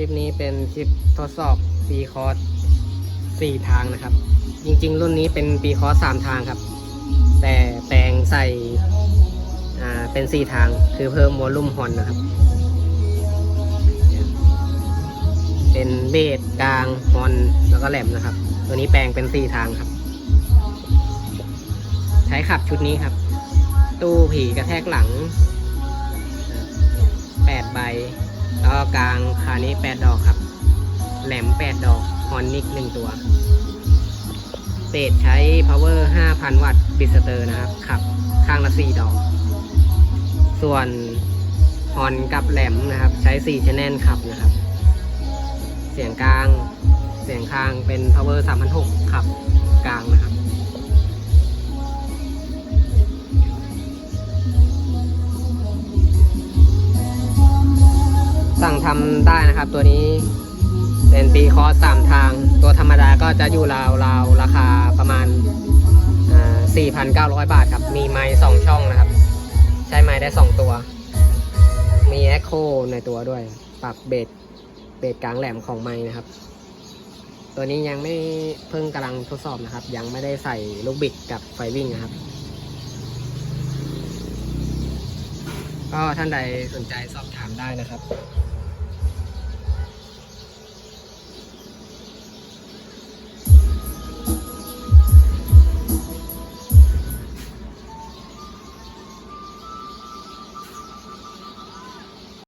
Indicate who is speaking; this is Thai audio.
Speaker 1: ลิปนี้เป็นชิปทดสอบปีคอร์สสี่ทางนะครับ จริง ๆ รุ่นนี้เป็นปีคอร์สสามทางครับ แต่แปลงใส่เป็นสี่ทางคือเพิ่มวอลลุ่มฮอนนะครับ เป็นเบสกลางฮอนแล้วก็แหลมนะครับ ตัวนี้แปลงเป็นสี่ทางครับ ใช้ขับชุดนี้ครับ ตู้ผีกระแทกหลังแปดใบ แล้วกลางคานี้แปดดอกครับ แหลมแปดดอก ฮอนนิกหนึ่งตัวเบสใช้ power 5,000 วัตต์บิสเตอร์นะครับ ขับข้างละ 4 ดอก ส่วนฮอนกับแหลมนะครับ ใช้4 channel ขับนะครับ เสียงกลาง เสียงข้างเป็น power 3,600ขับกลางนะครับ นะครับ ตัวนี้เป็นปีคอสสามทาง ตัวธรรมดาก็จะอยู่ราวราวราคาประมาณอ่า4,900 บาทครับ มีไม้สองช่องนะครับ ใช้ไม้ได้2ตัว มีแอคโคในตัวด้วย ปรับเบสเบสกลางแหลมของไม้นะครับ ตัวนี้ยังไม่เพิ่งกำลังทดสอบนะครับ ยังไม่ได้ใส่ลูกบิดกับไฟวิ่งนะครับก็ท่านใดสนใจสอบถามได้นะครับ